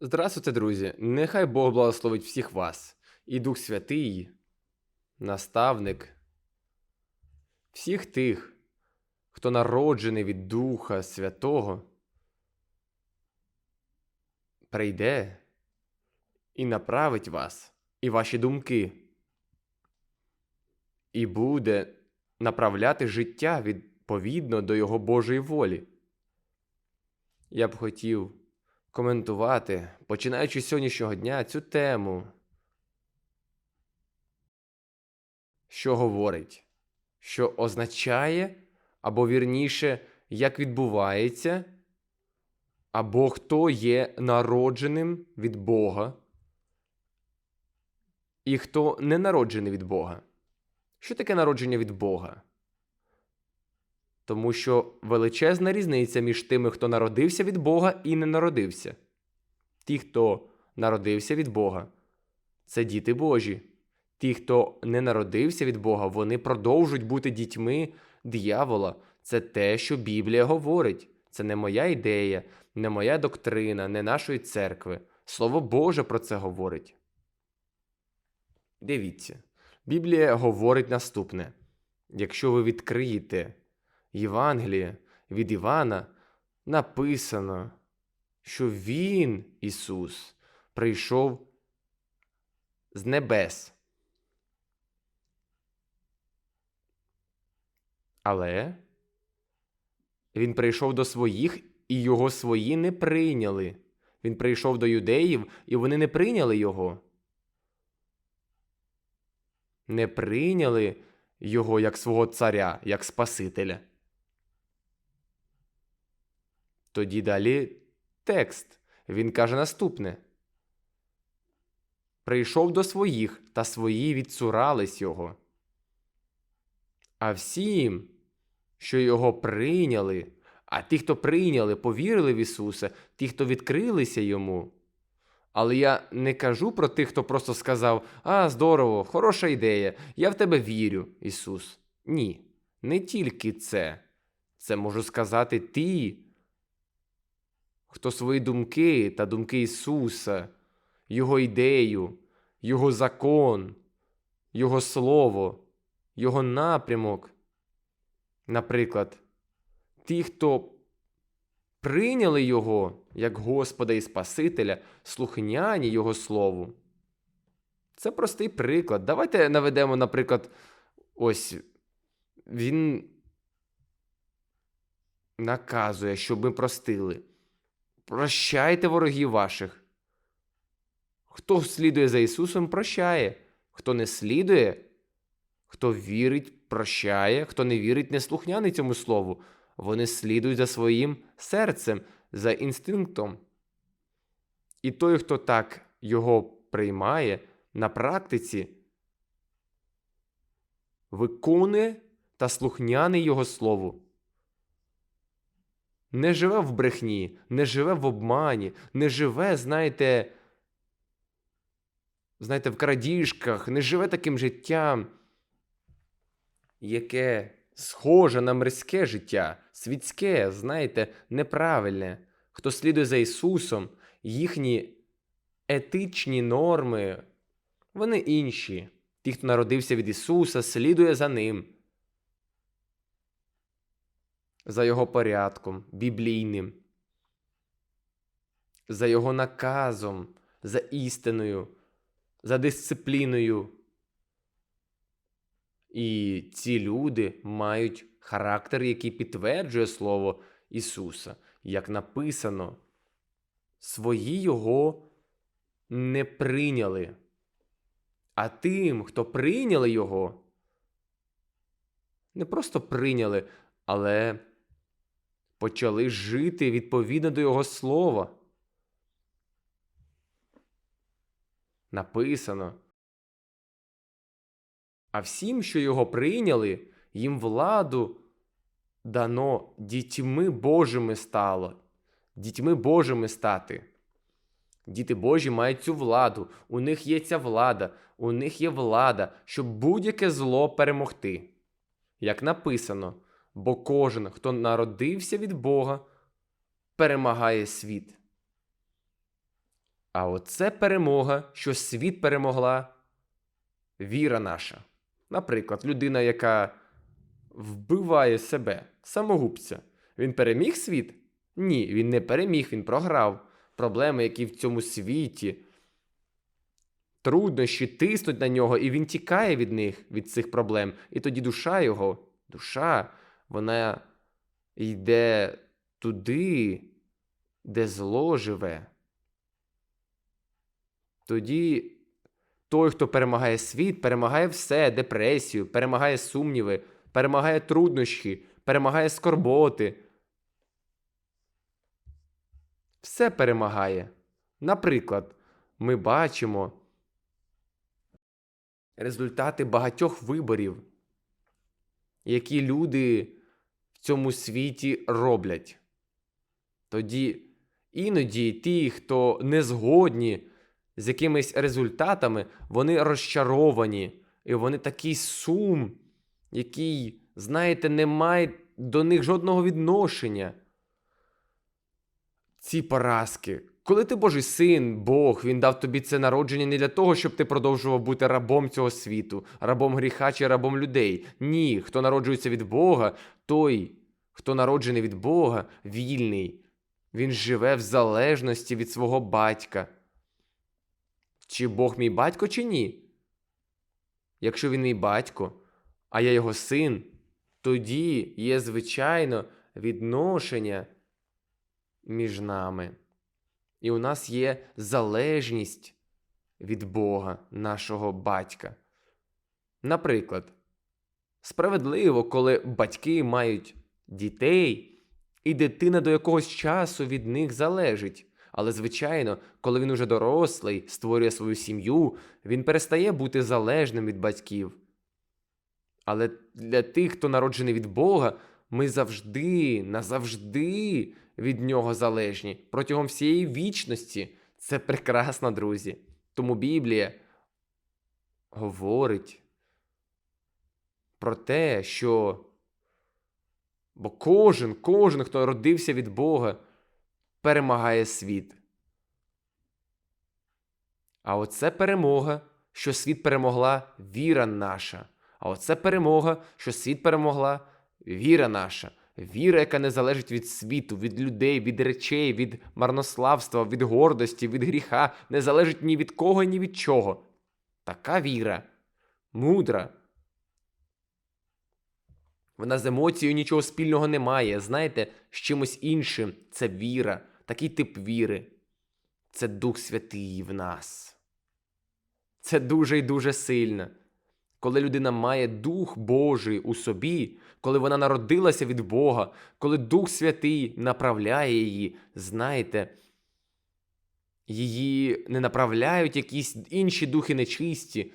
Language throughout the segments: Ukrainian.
Здравствуйте, друзі! Нехай Бог благословить всіх вас, і Дух Святий, наставник, всіх тих, хто народжений від Духа Святого, прийде і направить вас і ваші думки, і буде направляти життя відповідно до Його Божої волі. Я б хотів коментувати, починаючи з сьогоднішнього дня, цю тему. Що говорить, що означає, або вірніше, як відбувається, або хто є народженим від Бога, і хто не народжений від Бога. Що таке народження від Бога? Тому що величезна різниця між тими, хто народився від Бога і не народився. Ті, хто народився від Бога, це діти Божі. Ті, хто не народився від Бога, вони продовжують бути дітьми диявола. Це те, що Біблія говорить. Це не моя ідея, не моя доктрина, не нашої церкви. Слово Боже про це говорить. Дивіться, Біблія говорить наступне: якщо ви відкриєте Євангеліє від Івана, написано, що Він, Ісус, прийшов з небес. Але Він прийшов до своїх, і його свої не прийняли. Він прийшов до юдеїв, і вони не прийняли його. Не прийняли його як свого царя, як Спасителя. Тоді далі текст. Він каже наступне: Прийшов до своїх, та свої відцурались його. А всім, що його прийняли, а ті, хто прийняли, повірили в Ісуса, ті, хто відкрилися йому. Але я не кажу про тих, хто просто сказав: А, здорово, хороша ідея, я в тебе вірю, Ісус. Ні, не тільки це. Це можу сказати ті, хто свої думки та думки Ісуса, Його ідею, Його закон, Його Слово, Його напрямок. Наприклад, ті, хто прийняли Його як Господа і Спасителя, слухняні Його Слову. Це простий приклад. Давайте наведемо, наприклад, ось він наказує, щоб ми простили. Прощайте ворогів ваших. Хто слідує за Ісусом, прощає. Хто не слідує, хто вірить, прощає, хто не вірить, не слухняний цьому слову. Вони слідують за своїм серцем, за інстинктом. І той, хто так його приймає на практиці, виконує та слухняний Його слову не живе в брехні, не живе в обмані, не живе, знаєте, знаєте, в крадіжках, не живе таким життям, яке схоже на мирське життя, світське, знаєте, неправильне. Хто слідує за Ісусом, їхні етичні норми, вони інші. Ті, хто народився від Ісуса, слідує за Ним за його порядком біблійним, за його наказом, за істиною, за дисципліною. І ці люди мають характер, який підтверджує Слово Ісуса, як написано, свої Його не прийняли. А тим, хто прийняли Його, не просто прийняли, але почали жити відповідно до Його слова. Написано. А всім, що його прийняли, їм владу дано дітьми Божими стало, дітьми Божими стати. Діти Божі мають цю владу, у них є ця влада, у них є влада, щоб будь-яке зло перемогти. Як написано, бо кожен, хто народився від Бога, перемагає світ. А оце перемога, що світ перемогла віра наша. Наприклад, людина, яка вбиває себе, самогубця. Він переміг світ? Ні, він не переміг, він програв. Проблеми, які в цьому світі, труднощі тиснуть на нього, і він тікає від них, від цих проблем. І тоді душа його, душа, вона йде туди, де зло живе. Тоді той, хто перемагає світ, перемагає все, депресію, перемагає сумніви, перемагає труднощі, перемагає скорботи. Все перемагає. Наприклад, ми бачимо результати багатьох виборів, які люди цьому світі роблять. Тоді іноді ті, хто не згодні з якимись результатами, вони розчаровані, і вони такий сум, який, знаєте, не має до них жодного відношення. Ці поразки. Коли ти Божий син, Бог, він дав тобі це народження не для того, щоб ти продовжував бути рабом цього світу, рабом гріха чи рабом людей. Ні, хто народжується від Бога, той, хто народжений від Бога, вільний. Він живе в залежності від свого батька. Чи Бог мій батько, чи ні? Якщо він мій батько, а я його син, тоді є, звичайно, відношення між нами. І у нас є залежність від Бога, нашого батька. Наприклад, справедливо, коли батьки мають дітей, і дитина до якогось часу від них залежить. Але, звичайно, коли він уже дорослий, створює свою сім'ю, він перестає бути залежним від батьків. Але для тих, хто народжений від Бога, ми завжди, назавжди від нього залежні протягом всієї вічності. Це прекрасно, друзі. Тому Біблія говорить про те, що бо кожен, кожен, хто родився від Бога, перемагає світ. А оце перемога, що світ перемогла віра наша. А оце перемога, що світ перемогла віра наша. Віра, яка не залежить від світу, від людей, від речей, від марнославства, від гордості, від гріха, не залежить ні від кого, ні від чого. Така віра, мудра. Вона з емоцією нічого спільного не має. Знаєте, з чимось іншим це віра, такий тип віри. Це Дух Святий в нас. Це дуже і дуже сильно. Коли людина має Дух Божий у собі, коли вона народилася від Бога, коли Дух Святий направляє її, знаєте, її не направляють якісь інші духи нечисті,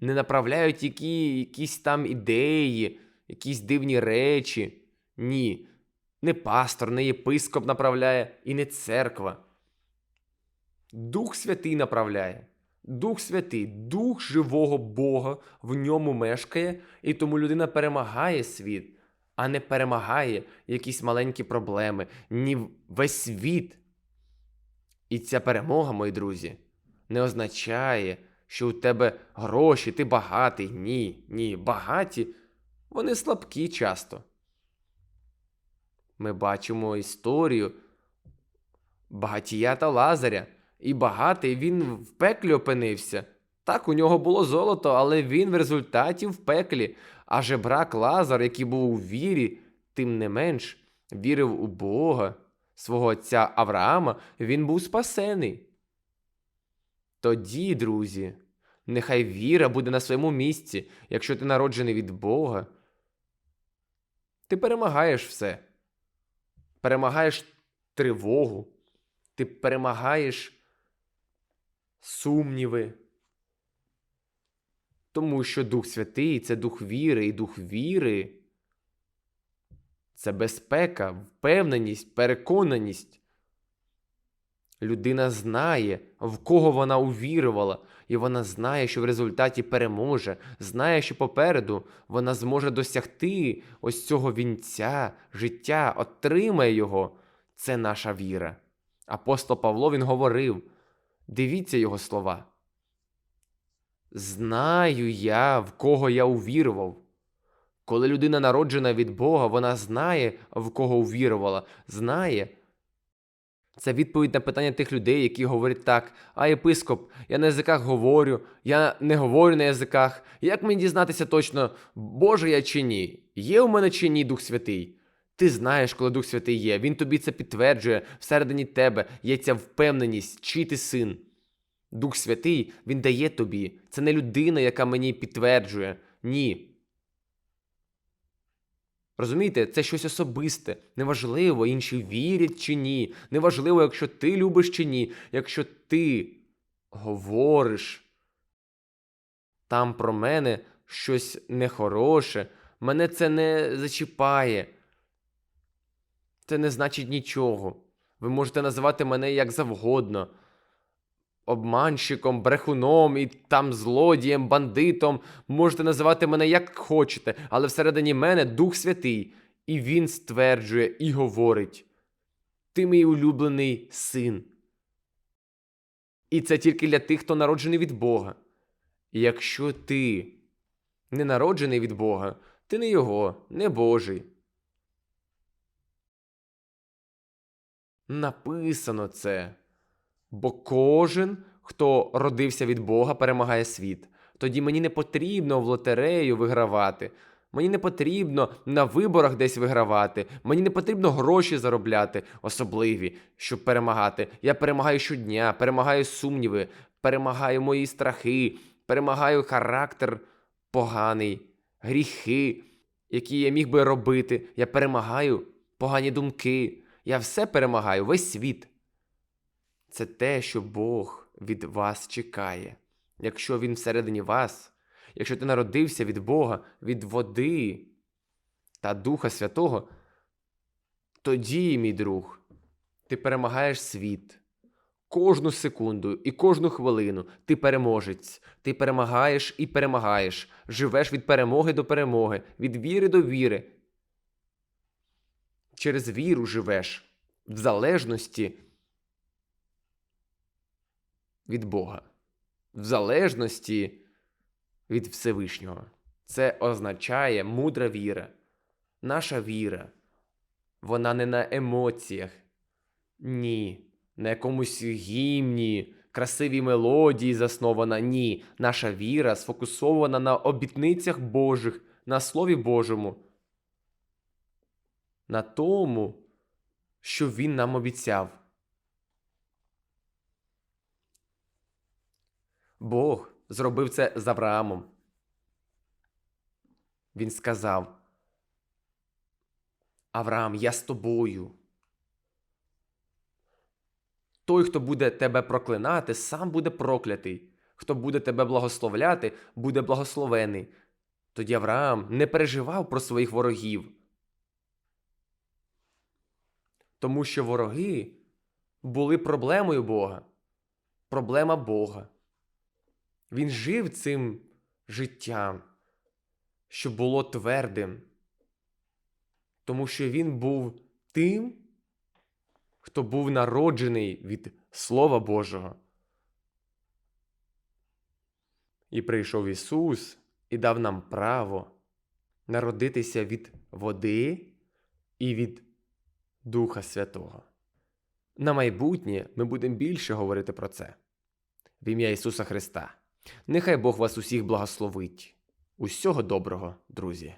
не направляють які, якісь там ідеї, якісь дивні речі. Ні, не пастор, не єпископ направляє і не церква. Дух Святий направляє. Дух Святий, Дух живого Бога в ньому мешкає, і тому людина перемагає світ, а не перемагає якісь маленькі проблеми, ні весь світ. І ця перемога, мої друзі, не означає, що у тебе гроші, ти багатий. Ні, ні, багаті, вони слабкі часто. Ми бачимо історію багатія та Лазаря. І багатий він в пеклі опинився. Так, у нього було золото, але він в результаті в пеклі. А жебрак Лазар, який був у вірі, тим не менш, вірив у Бога, свого отця Авраама, він був спасений. Тоді, друзі, нехай віра буде на своєму місці, якщо ти народжений від Бога. Ти перемагаєш все. Перемагаєш тривогу, ти перемагаєш сумніви. Тому що Дух Святий це дух віри, і дух віри це безпека, впевненість, переконаність. Людина знає, в кого вона увірувала, і вона знає, що в результаті переможе, знає, що попереду вона зможе досягти ось цього вінця, життя, отримає його. Це наша віра. Апостол Павло він говорив: Дивіться його слова. Знаю я, в кого я увірував. Коли людина народжена від Бога, вона знає, в кого увірувала, знає. Це відповідь на питання тих людей, які говорять так: а єпископ, я на язиках говорю, я не говорю на язиках. Як мені дізнатися точно, Боже я чи ні? Є у мене чи ні Дух Святий? Ти знаєш, коли Дух Святий є, Він тобі це підтверджує, всередині тебе є ця впевненість, чий ти син. Дух Святий, Він дає тобі. Це не людина, яка мені підтверджує. Ні. Розумієте, це щось особисте. Неважливо, інші вірять чи ні. Неважливо, якщо ти любиш чи ні. Якщо ти говориш там про мене щось нехороше, мене це не зачіпає. Це не значить нічого. Ви можете називати мене як завгодно. Обманщиком, брехуном і там злодієм, бандитом. Можете називати мене як хочете, але всередині мене Дух Святий, і Він стверджує і говорить: Ти мій улюблений син. І це тільки для тих, хто народжений від Бога. Якщо ти не народжений від Бога, ти не Його, не Божий. Написано це. Бо кожен, хто родився від Бога, перемагає світ. Тоді мені не потрібно в лотерею вигравати. Мені не потрібно на виборах десь вигравати. Мені не потрібно гроші заробляти, особливі, щоб перемагати. Я перемагаю щодня, перемагаю сумніви, перемагаю мої страхи, перемагаю характер поганий, гріхи, які я міг би робити. Я перемагаю погані думки. Я все перемагаю, весь світ. Це те, що Бог від вас чекає. Якщо Він всередині вас, якщо ти народився від Бога, від води та Духа Святого, тоді, мій друг, ти перемагаєш світ. Кожну секунду і кожну хвилину ти переможець, ти перемагаєш і перемагаєш, живеш від перемоги до перемоги, від віри до віри. Через віру живеш в залежності від Бога, в залежності від Всевишнього. Це означає мудра віра. Наша віра, вона не на емоціях, ні, на якомусь гімні, красивій мелодії заснована. Ні. Наша віра сфокусована на обітницях Божих, на Слові Божому, на тому, що Він нам обіцяв. Бог зробив це з Авраамом. Він сказав: Авраам, я з тобою. Той, хто буде тебе проклинати, сам буде проклятий. Хто буде тебе благословляти, буде благословений. Тоді Авраам не переживав про своїх ворогів. Тому що вороги були проблемою Бога. Проблема Бога. Він жив цим життям, що було твердим, тому що він був тим, хто був народжений від Слова Божого. І прийшов Ісус і дав нам право народитися від води і від Духа Святого. На майбутнє ми будемо більше говорити про це. В ім'я Ісуса Христа. Нехай Бог вас усіх благословить. Усього доброго, друзі!